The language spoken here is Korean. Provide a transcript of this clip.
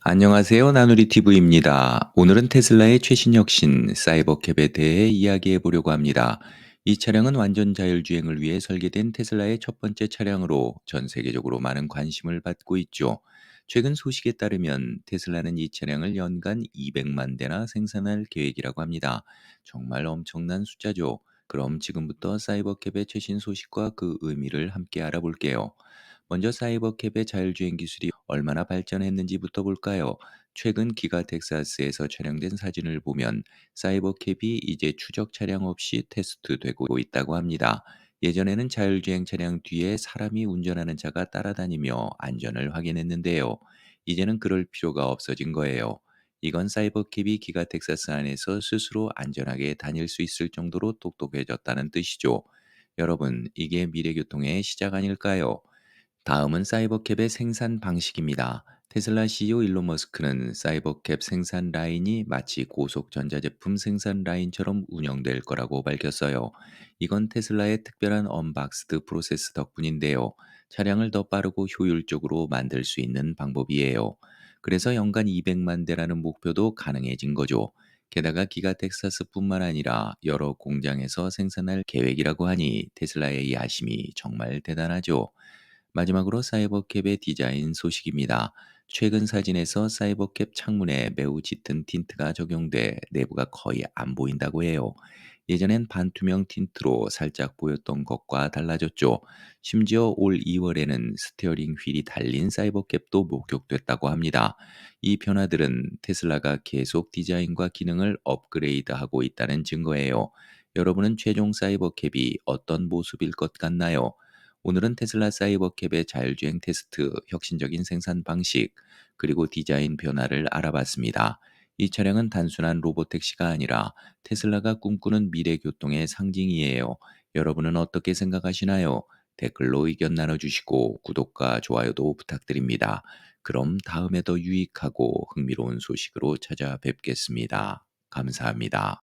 안녕하세요. 나누리TV입니다. 오늘은 테슬라의 최신 혁신 사이버캡에 대해 이야기해 보려고 합니다. 이 차량은 완전 자율주행을 위해 설계된 테슬라의 첫 번째 차량으로 전 세계적으로 많은 관심을 받고 있죠. 최근 소식에 따르면 테슬라는 이 차량을 연간 200만 대나 생산할 계획이라고 합니다. 정말 엄청난 숫자죠. 그럼 지금부터 사이버캡의 최신 소식과 그 의미를 함께 알아볼게요. 먼저 사이버캡의 자율주행 기술이 얼마나 발전했는지부터 볼까요? 최근 기가 텍사스에서 촬영된 사진을 보면 사이버캡이 이제 추적 차량 없이 테스트되고 있다고 합니다. 예전에는 자율주행 차량 뒤에 사람이 운전하는 차가 따라다니며 안전을 확인했는데요. 이제는 그럴 필요가 없어진 거예요. 이건 사이버캡이 기가 텍사스 안에서 스스로 안전하게 다닐 수 있을 정도로 똑똑해졌다는 뜻이죠. 여러분, 이게 미래 교통의 시작 아닐까요? 다음은 사이버캡의 생산 방식입니다. 테슬라 CEO 일론 머스크는 사이버캡 생산 라인이 마치 고속 전자제품 생산 라인처럼 운영될 거라고 밝혔어요. 이건 테슬라의 특별한 언박스드 프로세스 덕분인데요. 차량을 더 빠르고 효율적으로 만들 수 있는 방법이에요. 그래서 연간 200만 대라는 목표도 가능해진 거죠. 게다가 기가 텍사스뿐만 아니라 여러 공장에서 생산할 계획이라고 하니 테슬라의 야심이 정말 대단하죠. 마지막으로 사이버캡의 디자인 소식입니다. 최근 사진에서 사이버캡 창문에 매우 짙은 틴트가 적용돼 내부가 거의 안 보인다고 해요. 예전엔 반투명 틴트로 살짝 보였던 것과 달라졌죠. 심지어 올 2월에는 스티어링 휠이 달린 사이버캡도 목격됐다고 합니다. 이 변화들은 테슬라가 계속 디자인과 기능을 업그레이드하고 있다는 증거예요. 여러분은 최종 사이버캡이 어떤 모습일 것 같나요? 오늘은 테슬라 사이버캡의 자율주행 테스트, 혁신적인 생산 방식, 그리고 디자인 변화를 알아봤습니다. 이 차량은 단순한 로보택시가 아니라 테슬라가 꿈꾸는 미래 교통의 상징이에요. 여러분은 어떻게 생각하시나요? 댓글로 의견 나눠주시고 구독과 좋아요도 부탁드립니다. 그럼 다음에 더 유익하고 흥미로운 소식으로 찾아뵙겠습니다. 감사합니다.